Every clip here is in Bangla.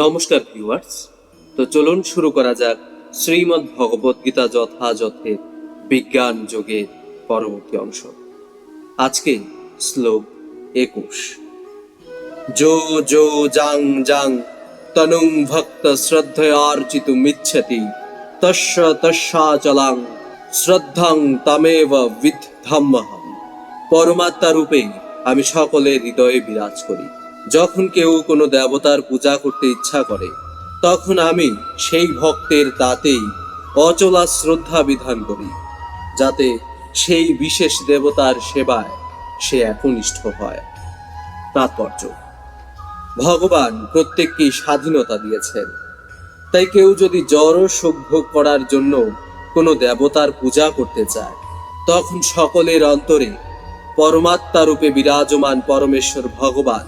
নমস্কার ভিউয়ার্স তো চলুন শুরু করা যাক শ্রীমদ্ ভগবত গীতা যথাযথের বিজ্ঞান যোগের পরবর্তী অংশ। আজকে শ্লোক একুশ। যো যো জাং জাং তনুং ভক্ত শ্রদ্ধয়ার্চিত মিচ্ছতি তস্য তস্যাচলাং শ্রদ্ধাং তামেব বিদ্ধাম্যহম পরমাত্মা রূপে আমি সকলের হৃদয়ে বিরাজ করি। যখন কেউ কোনো দেবতার পূজা করতে ইচ্ছা করে, তখন আমি সেই ভক্তের তাতেই অচলা শ্রদ্ধা বিধান করি, যাতে সেই বিশেষ দেবতার সেবায় সে একনিষ্ঠ হয়। তাৎপর্য, ভগবান প্রত্যেককেই স্বাধীনতা দিয়েছেন। তাই কেউ যদি জড় সুখ করার জন্য কোনো দেবতার পূজা করতে চায়, তখন সকলের অন্তরে পরমাত্মা রূপে বিরাজমান পরমেশ্বর ভগবান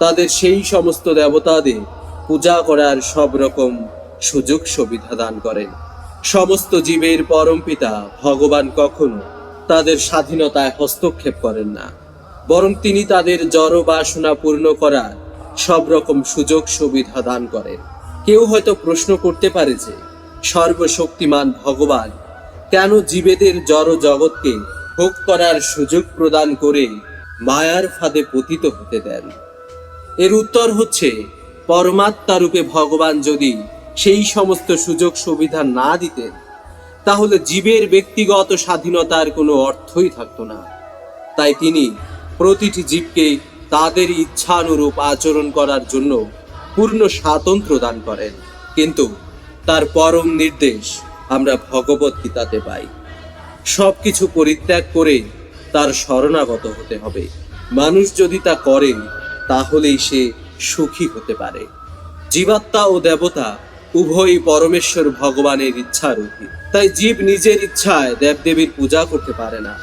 তাদের সেই সমস্ত দেবতাদের পূজা করার সব রকম সুযোগ সুবিধা দান করেন। সমস্ত জীবের পরম পিতা ভগবান কখনো তাদের স্বাধীনতায় হস্তক্ষেপ করেন না। বরং তিনি তাদের জড় বাসনা পূর্ণ করার সব রকম সুযোগ সুবিধা দান করেন। কেউ হয়তো প্রশ্ন করতে পারে যে, সর্বশক্তিমান ভগবান কেন জীবেদের জড় জগৎকে ভোগ করার সুযোগ প্রদান করে মায়ার ফাঁদে পতিত হতে দেন? এর উত্তর হচ্ছে, পরমাত্মা রূপে ভগবান যদি সেই সমস্ত সুযোগ সুবিধা না দিতেন, তাহলে জীবের ব্যক্তিগত স্বাধীনতার কোনো অর্থই থাকতো না। তাই তিনি প্রতিটি জীবকে তাদের ইচ্ছানুরূপ আচরণ করার জন্য পূর্ণ স্বাতন্ত্র দান করেন। কিন্তু তার পরম নির্দেশ আমরা ভগবত গীতাতে পাই। সবকিছু পরিত্যাগ করে তার শরণাগত হতে হবে। মানুষ যদি তা করেন তাহলেই সে সুখী হতে পারে। জীবাত্মা ও দেবতা উভয়ই পরমেশ্বর ভগবানের ইচ্ছার অধীন তাই জীব নিজের ইচ্ছায় দেবদেবীর পূজা করতে পারে না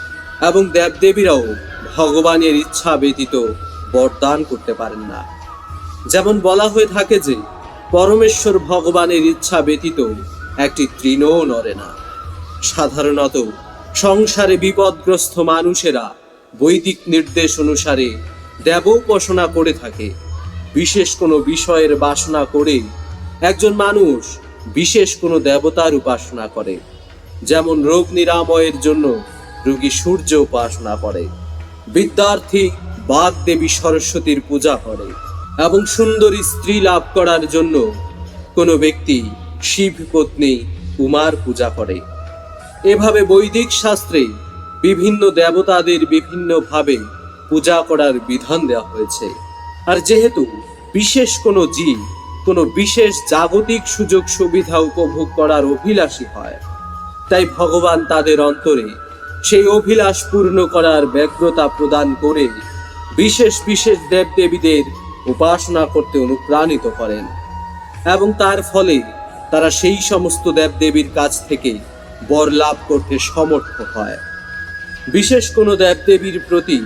এবং দেবদেবীরাও ভগবানের ইচ্ছা ব্যতীত বরদান করতে পারেন না। যেমন বলা হয়ে থাকে যে, পরমেশ্বর ভগবানের ইচ্ছা ব্যতীত একটি তৃণও নড়ে না। সাধারণত সংসারে বিপদগ্রস্ত মানুষেরা বৈদিক নির্দেশ অনুসারে দেব উপাসনা করে থাকে। বিশেষ কোনো বিষয়ের বাসনা করে একজন মানুষ বিশেষ কোনো দেবতার উপাসনা করে। যেমন রোগ নিরাময়ের জন্য রোগী সূর্য উপাসনা করে। বিদ্যার্থী বাগ দেবী সরস্বতীর পূজা করে এবং সুন্দরী স্ত্রী লাভ করার জন্য কোনো ব্যক্তি শিব পত্নী উমার পূজা করে। এভাবে বৈদিক শাস্ত্রে বিভিন্ন দেবতাদের বিভিন্নভাবে পূজা করার বিধান দেওয়া হয়েছে। আর যেহেতু বিশেষ কোনো জীব কোনো বিশেষ জাগতিক সুযোগ সুবিধা উপভোগ করার অভিলাষী হয়, তাই ভগবান তাদের অন্তরে সেই অভিলাষ পূর্ণ করার ব্যগ্রতা প্রদান করে বিশেষ বিশেষ দেবদেবীদের উপাসনা করতে অনুপ্রাণিত করেন এবং তার ফলে তারা সেই সমস্ত দেবদেবীর কাছ থেকে বর লাভ করতে সমর্থ হয়। বিশেষ কোনো দেবদেবীর প্রতি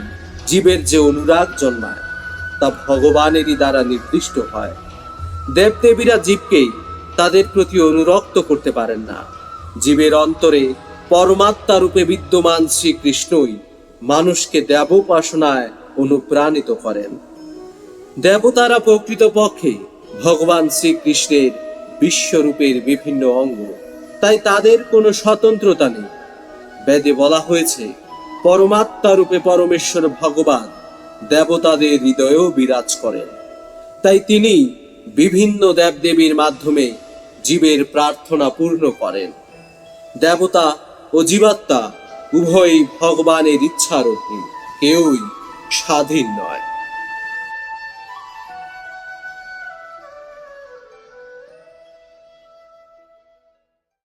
জীবের যে অনুরাগ জন্মায়, তা ভগবানেরই দ্বারা নির্দিষ্ট হয়। দেবদেবীরা জীবকেই তাদের প্রতি অনুরক্ত করতে পারেন না। জীবের অন্তরে পরমাত্মা রূপে বিদ্যমান শ্রীকৃষ্ণই মানুষকে দেবোপাসনায় অনুপ্রাণিত করেন। দেবতারা প্রকৃতপক্ষে ভগবান শ্রীকৃষ্ণের বিশ্বরূপের বিভিন্ন অঙ্গ, তাই তাদের কোনো স্বতন্ত্রতা নেই। বেদে বলা হয়েছে পরমাত্মা রূপে পরমেশ্বর ভগবান দেবতাদের হৃদয়েও বিরাজ করেন। তাই তিনি বিভিন্ন দেবদেবীর মাধ্যমে জীবের প্রার্থনা পূর্ণ করেন। দেবতা ও জীবাত্মা উভয়ই ভগবানের ইচ্ছার অধীন কেউই স্বাধীন নয়।